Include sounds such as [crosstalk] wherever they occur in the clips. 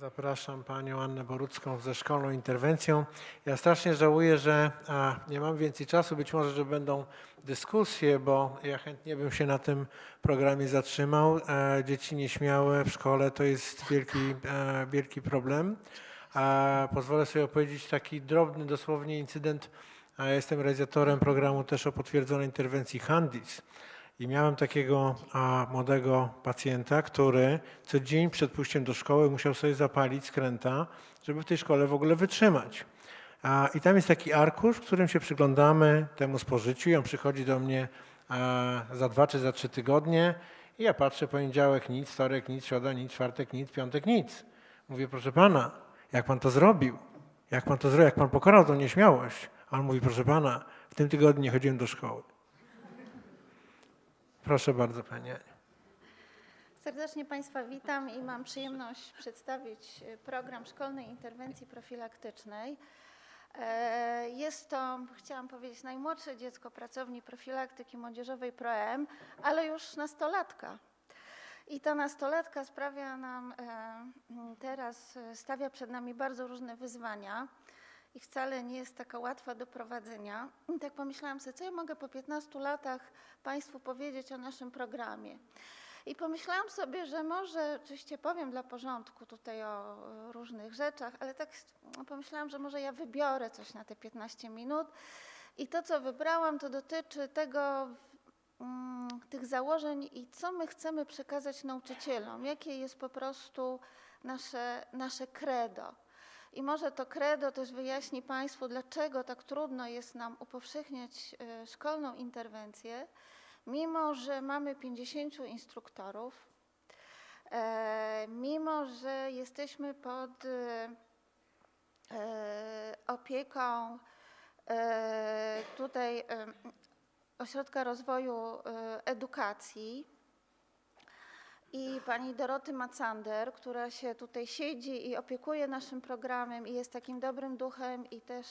Zapraszam panią Annę Borucką ze szkolną interwencją. Ja strasznie żałuję, że nie mam więcej czasu. Być może, że będą dyskusje, bo ja chętnie bym się na tym programie zatrzymał. E, dzieci nieśmiałe w szkole to jest wielki, e, wielki problem. Pozwolę sobie opowiedzieć taki drobny dosłownie incydent. Jestem realizatorem programu też o potwierdzonej interwencji Handis. I miałem takiego a, młodego pacjenta, który co dzień przed pójściem do szkoły musiał sobie zapalić skręta, żeby w tej szkole w ogóle wytrzymać. A, I tam jest taki arkusz, w którym się przyglądamy temu spożyciu i on przychodzi do mnie a, za dwa czy za trzy tygodnie i ja patrzę, poniedziałek nic, wtorek nic, środa nic, czwartek nic, piątek nic. Mówię, proszę pana, jak pan to zrobił? Jak pan to zrobił? Jak pan pokonał tą nieśmiałość? A on mówi, proszę pana, w tym tygodniu nie chodziłem do szkoły. Proszę bardzo, Pani Aniu. Serdecznie Państwa witam i mam przyjemność przedstawić e, program szkolnej interwencji profilaktycznej. E, Jest to, chciałam powiedzieć, najmłodsze dziecko pracowni profilaktyki młodzieżowej ProM, ale już nastolatka. I ta nastolatka sprawia nam e, teraz, stawia przed nami bardzo różne wyzwania i wcale nie jest taka łatwa do prowadzenia. I tak pomyślałam sobie, co ja mogę po 15 latach Państwu powiedzieć o naszym programie. I pomyślałam sobie, że może, oczywiście powiem dla porządku tutaj o e, różnych rzeczach, ale tak no, pomyślałam, że może ja wybiorę coś na te 15 minut. I to, co wybrałam, to dotyczy tego, mm, tych założeń i co my chcemy przekazać nauczycielom, jakie jest po prostu nasze, nasze credo. I może to credo też wyjaśni Państwu, dlaczego tak trudno jest nam upowszechniać e, szkolną interwencję, mimo że mamy 50 instruktorów, e, mimo że jesteśmy pod e, opieką tutaj Ośrodka Rozwoju Edukacji i pani Doroty Macander, która się tutaj siedzi i opiekuje naszym programem i jest takim dobrym duchem i też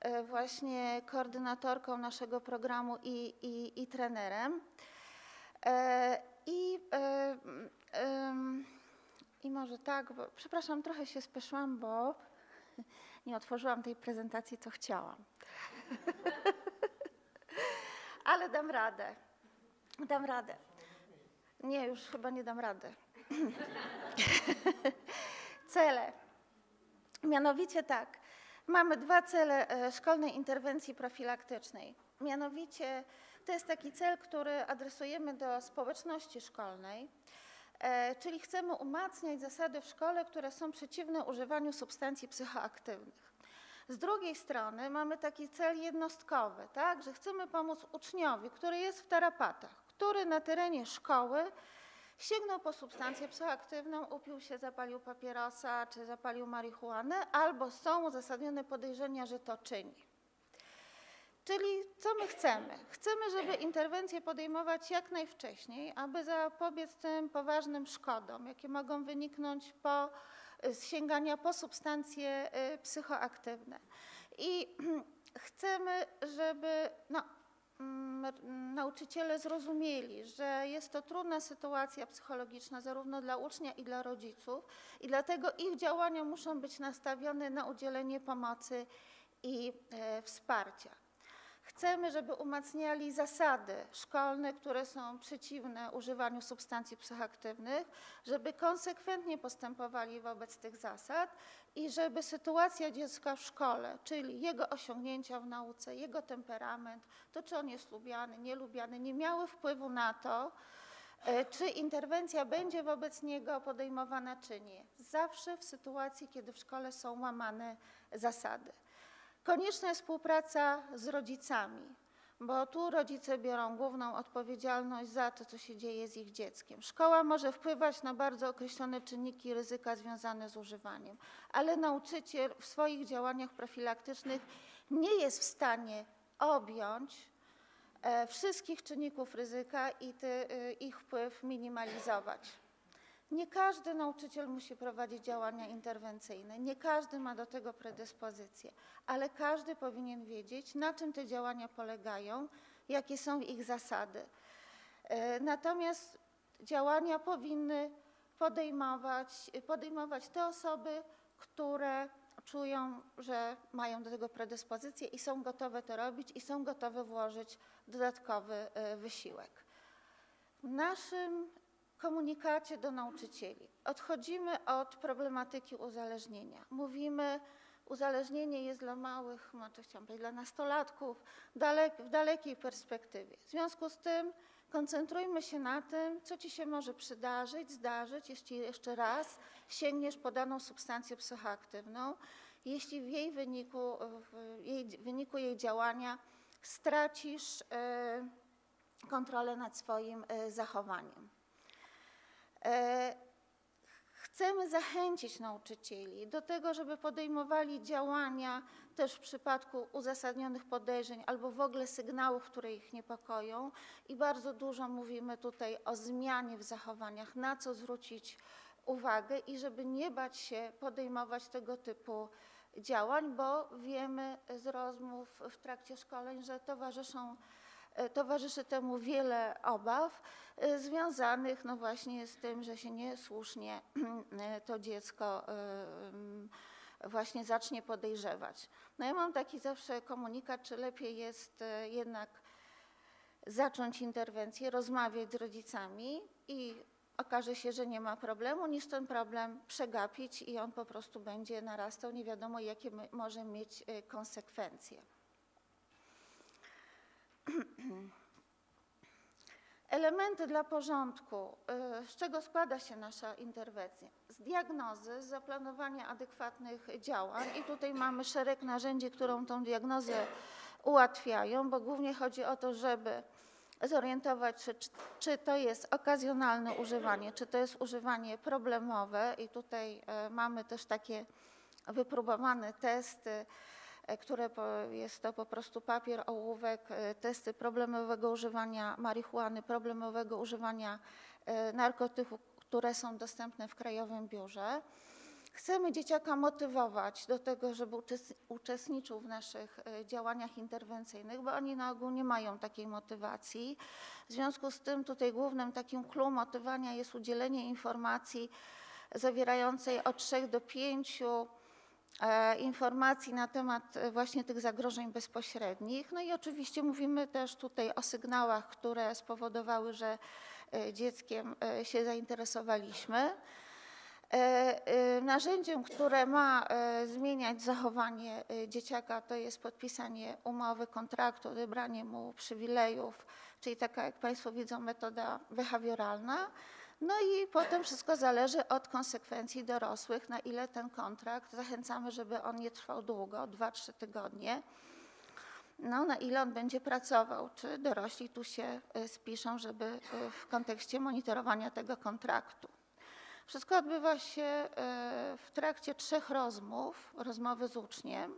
e, właśnie koordynatorką naszego programu i, i, i trenerem. E, I, e, I może tak, bo, przepraszam, trochę się spieszyłam, bo [laughs] nie otworzyłam tej prezentacji, co chciałam. [laughs] Ale dam radę. Dam radę. Nie, już chyba nie dam rady. [laughs] Cele. Mianowicie tak, mamy dwa cele e, szkolnej interwencji profilaktycznej. Mianowicie to jest taki cel, który adresujemy do społeczności szkolnej, e, czyli chcemy umacniać zasady w szkole, które są przeciwne używaniu substancji psychoaktywnych. Z drugiej strony mamy taki cel jednostkowy, tak, że chcemy pomóc uczniowi, który jest w tarapatach, który na terenie szkoły sięgnął po substancję psychoaktywną, upił się, zapalił papierosa czy zapalił marihuanę, albo są uzasadnione podejrzenia, że to czyni. Czyli co my chcemy? Chcemy, żeby interwencje podejmować jak najwcześniej, aby zapobiec tym poważnym szkodom, jakie mogą wyniknąć po y, sięgania po substancje y, psychoaktywne. I [clears throat] chcemy, żeby no, nauczyciele zrozumieli, że jest to trudna sytuacja psychologiczna zarówno dla ucznia i dla rodziców i dlatego ich działania muszą być nastawione na udzielenie pomocy i e, wsparcia. Chcemy, żeby umacniali zasady szkolne, które są przeciwne używaniu substancji psychoaktywnych, żeby konsekwentnie postępowali wobec tych zasad i żeby sytuacja dziecka w szkole, czyli jego osiągnięcia w nauce, jego temperament, to czy on jest lubiany, nielubiany, nie miały wpływu na to, e, czy interwencja będzie wobec niego podejmowana, czy nie. Zawsze w sytuacji, kiedy w szkole są łamane zasady. Konieczna jest współpraca z rodzicami, bo tu rodzice biorą główną odpowiedzialność za to, co się dzieje z ich dzieckiem. Szkoła może wpływać na bardzo określone czynniki ryzyka związane z używaniem, ale nauczyciel w swoich działaniach profilaktycznych nie jest w stanie objąć e, wszystkich czynników ryzyka i y, ich wpływ minimalizować. Nie każdy nauczyciel musi prowadzić działania interwencyjne, nie każdy ma do tego predyspozycje, ale każdy powinien wiedzieć, na czym te działania polegają, jakie są ich zasady. E, Natomiast działania powinny podejmować, podejmować te osoby, które czują, że mają do tego predyspozycję i są gotowe to robić i są gotowe włożyć dodatkowy e, wysiłek. Naszym komunikacie do nauczycieli odchodzimy od problematyki uzależnienia. Mówimy, uzależnienie jest dla małych, znaczy chciałam powiedzieć, dla nastolatków dalek, w dalekiej perspektywie. W związku z tym koncentrujmy się na tym, co ci się może przydarzyć, zdarzyć, jeśli jeszcze raz sięgniesz po daną substancję psychoaktywną, jeśli w jej wyniku, w jej, wyniku jej działania stracisz e, kontrolę nad swoim e, zachowaniem. E, Chcemy zachęcić nauczycieli do tego, żeby podejmowali działania też w przypadku uzasadnionych podejrzeń albo w ogóle sygnałów, które ich niepokoją. I bardzo dużo mówimy tutaj o zmianie w zachowaniach, na co zwrócić uwagę i żeby nie bać się podejmować tego typu działań, bo wiemy z rozmów w trakcie szkoleń, że towarzyszą Towarzyszy temu wiele obaw e, związanych no właśnie z tym, że się niesłusznie [clears throat] e, to dziecko e, mm, właśnie zacznie podejrzewać. No ja mam taki zawsze komunikat, czy lepiej jest e, jednak zacząć interwencję, rozmawiać z rodzicami i okaże się, że nie ma problemu, niż ten problem przegapić i on po prostu będzie narastał, nie wiadomo jakie może mieć e, konsekwencje. [clears throat] Elementy dla porządku. y, Z czego składa się nasza interwencja? Z diagnozy, z zaplanowania adekwatnych działań i tutaj mamy szereg narzędzi, którą tą diagnozę ułatwiają, bo głównie chodzi o to, żeby zorientować się, czy, czy to jest okazjonalne używanie, czy to jest używanie problemowe i tutaj e, mamy też takie wypróbowane testy, które po, jest to po prostu papier, ołówek, e, testy problemowego używania marihuany, problemowego używania e, narkotyków, które są dostępne w Krajowym Biurze. Chcemy dzieciaka motywować do tego, żeby uczes- uczestniczył w naszych e, działaniach interwencyjnych, bo oni na ogół nie mają takiej motywacji. W związku z tym tutaj głównym takim clue motywania jest udzielenie informacji zawierającej od 3 do 5 e, informacji na temat e, właśnie tych zagrożeń bezpośrednich. No i oczywiście mówimy też tutaj o sygnałach, które spowodowały, że e, dzieckiem e, się zainteresowaliśmy. E, e, Narzędziem, które ma e, zmieniać zachowanie e, dzieciaka, to jest podpisanie umowy, kontraktu, odebranie mu przywilejów, czyli taka, jak Państwo widzą, metoda behawioralna. No i potem wszystko zależy od konsekwencji dorosłych, na ile ten kontrakt, zachęcamy, żeby on nie trwał długo, 2-3 tygodnie, no, na ile on będzie pracował, czy dorośli tu się e, spiszą, żeby e, w kontekście monitorowania tego kontraktu. Wszystko odbywa się e, w trakcie trzech rozmów, rozmowy z uczniem,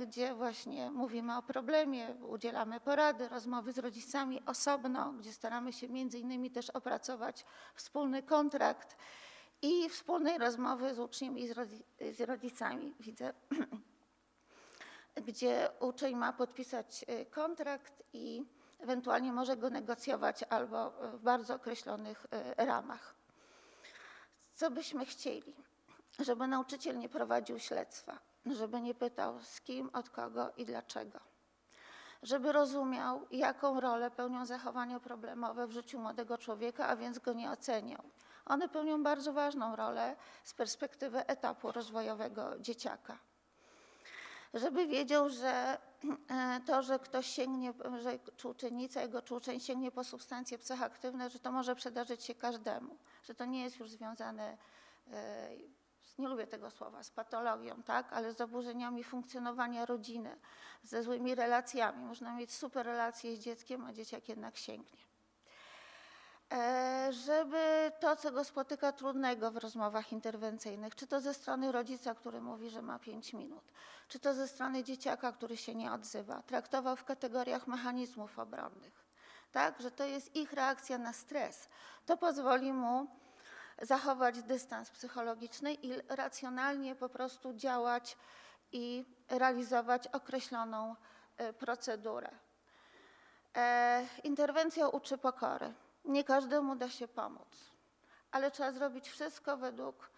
gdzie właśnie mówimy o problemie, udzielamy porady, rozmowy z rodzicami osobno, gdzie staramy się między innymi też opracować wspólny kontrakt i wspólnej rozmowy z uczniem i z, rodzi- z rodzicami. Widzę, [clears throat] gdzie uczeń ma podpisać e, kontrakt i ewentualnie może go negocjować albo e, w bardzo określonych e, ramach. Co byśmy chcieli? Żeby nauczyciel nie prowadził śledztwa, żeby nie pytał z kim, od kogo i dlaczego. Żeby rozumiał, jaką rolę pełnią zachowania problemowe w życiu młodego człowieka, a więc go nie oceniał. One pełnią bardzo ważną rolę z perspektywy etapu rozwojowego dzieciaka. Żeby wiedział, że e, to, że ktoś sięgnie, że czy uczennica, jego czy uczeń sięgnie po substancje psychoaktywne, że to może przydarzyć się każdemu, że to nie jest już związane, e, nie lubię tego słowa, z patologią, tak, ale z zaburzeniami funkcjonowania rodziny, ze złymi relacjami. Można mieć super relacje z dzieckiem, a dzieciak jednak sięgnie. E, Żeby to, co go spotyka trudnego w rozmowach interwencyjnych, czy to ze strony rodzica, który mówi, że ma 5 minut, czy to ze strony dzieciaka, który się nie odzywa, traktował w kategoriach mechanizmów obronnych, tak, że to jest ich reakcja na stres. To pozwoli mu zachować dystans psychologiczny i racjonalnie po prostu działać i realizować określoną e, procedurę. E, Interwencja uczy pokory. Nie każdemu da się pomóc, ale trzeba zrobić wszystko według,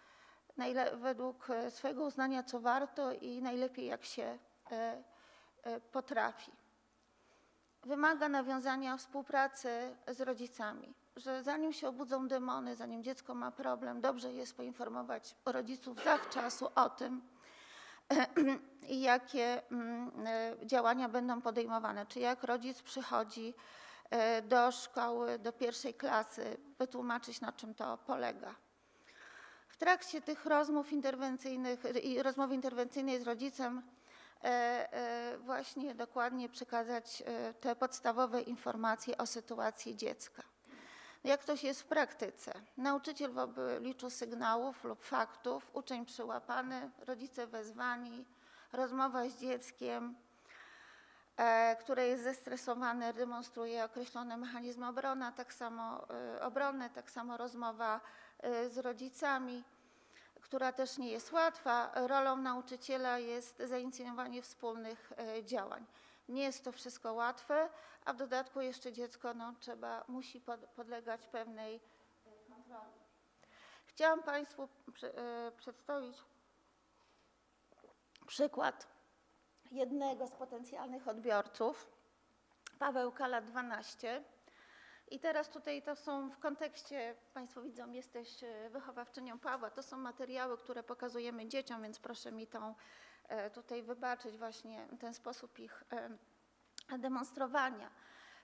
według e, swojego uznania, co warto i najlepiej jak się e, potrafi. Wymaga nawiązania współpracy z rodzicami, że zanim się obudzą demony, zanim dziecko ma problem, dobrze jest poinformować rodziców zawczasu o tym, [clears throat] jakie mm, e, działania będą podejmowane. Czy jak rodzic przychodzi e, do szkoły, do pierwszej klasy, wytłumaczyć na czym to polega. W trakcie tych rozmów interwencyjnych i rozmowy interwencyjnej z rodzicem e, właśnie dokładnie przekazać te podstawowe informacje o sytuacji dziecka. Jak to się jest w praktyce? Nauczyciel w obliczu sygnałów lub faktów, uczeń przyłapany, rodzice wezwani, rozmowa z dzieckiem, e, które jest zestresowane, demonstruje określone mechanizmy obrony, tak samo, e, obronne, tak samo rozmowa e, z rodzicami, która też nie jest łatwa. Rolą nauczyciela jest zainicjowanie wspólnych działań. Nie jest to wszystko łatwe, a w dodatku jeszcze dziecko no, trzeba, musi pod, podlegać pewnej e, kontroli. Chciałam Państwu e, przedstawić przykład jednego z potencjalnych odbiorców, Paweł Kala 12. I teraz tutaj to są w kontekście, Państwo widzą, jesteś e, wychowawczynią Pawła, to są materiały, które pokazujemy dzieciom, więc proszę mi tą tutaj wybaczyć właśnie ten sposób ich e, demonstrowania.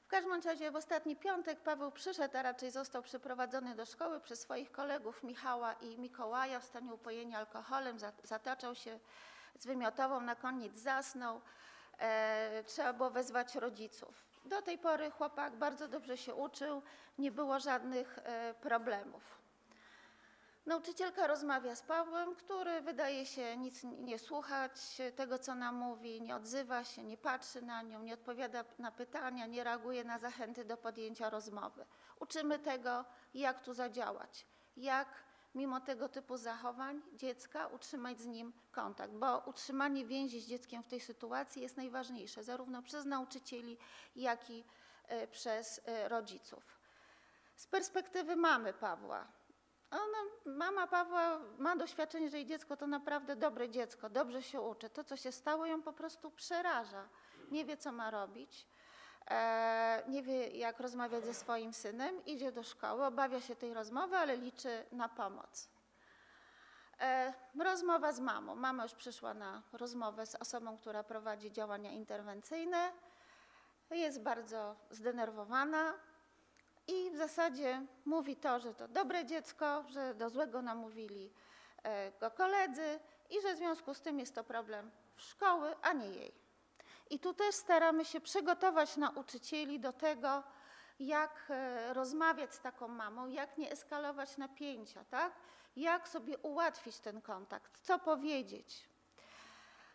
W każdym razie w ostatni piątek Paweł przyszedł, a raczej został przyprowadzony do szkoły przez swoich kolegów Michała i Mikołaja w stanie upojenia alkoholem, za- zataczał się z wymiotową, na koniec zasnął. E, trzeba było wezwać rodziców. Do tej pory chłopak bardzo dobrze się uczył, nie było żadnych e, problemów. Nauczycielka rozmawia z Pawłem, który wydaje się nic nie słuchać tego, co nam mówi, nie odzywa się, nie patrzy na nią, nie odpowiada na pytania, nie reaguje na zachęty do podjęcia rozmowy. Uczymy tego, jak tu zadziałać, jak mimo tego typu zachowań dziecka utrzymać z nim kontakt, bo utrzymanie więzi z dzieckiem w tej sytuacji jest najważniejsze, zarówno przez nauczycieli, jak i e, przez e, rodziców. Z perspektywy mamy Pawła, ona, mama Pawła ma doświadczenie, że jej dziecko to naprawdę dobre dziecko, dobrze się uczy. To, co się stało, ją po prostu przeraża. Nie wie, co ma robić, e, nie wie, jak rozmawiać ze swoim synem, idzie do szkoły, obawia się tej rozmowy, ale liczy na pomoc. E, rozmowa z mamą. Mama już przyszła na rozmowę z osobą, która prowadzi działania interwencyjne. Jest bardzo zdenerwowana, zasadzie mówi to, że to dobre dziecko, że do złego namówili e, go koledzy i że w związku z tym jest to problem szkoły, a nie jej. I tu też staramy się przygotować nauczycieli do tego, jak e, rozmawiać z taką mamą, jak nie eskalować napięcia, tak? jak sobie ułatwić ten kontakt, co powiedzieć.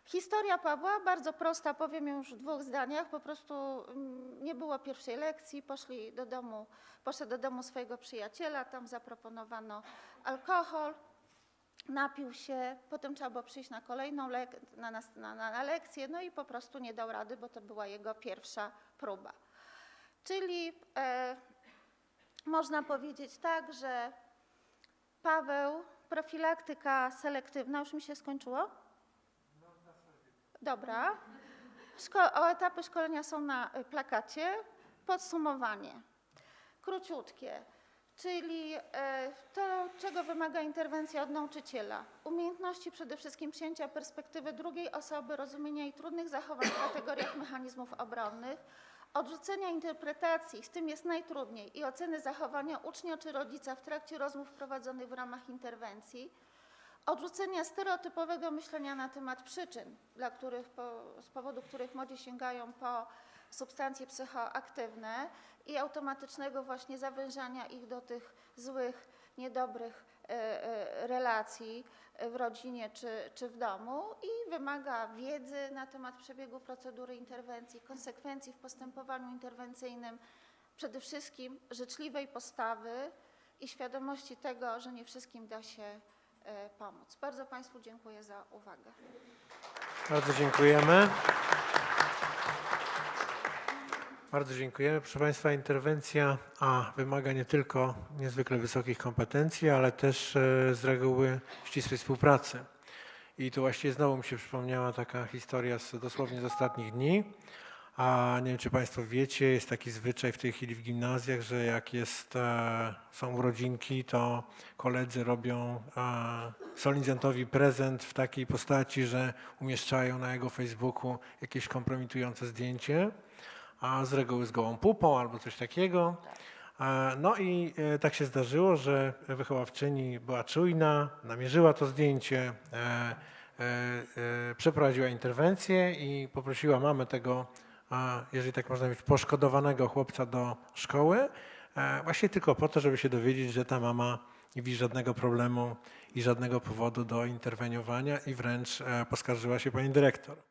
Historia Pawła, bardzo prosta, powiem już w dwóch zdaniach. Po prostu mm, nie było pierwszej lekcji, poszli do domu, poszedł do domu swojego przyjaciela, tam zaproponowano alkohol, napił się, potem trzeba było przyjść na kolejną lek- na, na, na, na lekcję, no i po prostu nie dał rady, bo to była jego pierwsza próba. Czyli e, można powiedzieć tak, że Paweł, profilaktyka selektywna, już mi się skończyło? Dobra. Szko- etapy szkolenia są na y, plakacie. Podsumowanie. Króciutkie. Czyli e, to, czego wymaga interwencja od nauczyciela. Umiejętności przede wszystkim przyjęcia perspektywy drugiej osoby, rozumienia jej trudnych zachowań w kategoriach mechanizmów obronnych, odrzucenia interpretacji, z tym jest najtrudniej, i oceny zachowania ucznia czy rodzica w trakcie rozmów prowadzonych w ramach interwencji, odrzucenia stereotypowego myślenia na temat przyczyn, dla których, po, z powodu których młodzi sięgają po substancje psychoaktywne i automatycznego właśnie zawężania ich do tych złych, niedobrych e, e, relacji w rodzinie czy, czy w domu i wymaga wiedzy na temat przebiegu procedury interwencji, konsekwencji w postępowaniu interwencyjnym, przede wszystkim życzliwej postawy i świadomości tego, że nie wszystkim da się pomóc. Bardzo Państwu dziękuję za uwagę. Bardzo dziękujemy. Bardzo dziękuję. Proszę Państwa, interwencja A wymaga nie tylko niezwykle wysokich kompetencji, ale też e, z reguły ścisłej współpracy. I tu właściwie znowu mi się przypomniała taka historia z, dosłownie z ostatnich dni. A nie wiem, czy Państwo wiecie, jest taki zwyczaj w tej chwili w gimnazjach, że jak jest, e, są urodzinki, to koledzy robią e, solenizjantowi prezent w takiej postaci, że umieszczają na jego Facebooku jakieś kompromitujące zdjęcie, a z reguły z gołą pupą albo coś takiego. E, No i tak się zdarzyło, że wychowawczyni była czujna, namierzyła to zdjęcie, przeprowadziła interwencję i poprosiła mamę tego, jeżeli tak można mówić, poszkodowanego chłopca do szkoły, e, właśnie tylko po to, żeby się dowiedzieć, że ta mama nie widzi żadnego problemu i żadnego powodu do interweniowania i wręcz e, poskarżyła się pani dyrektor.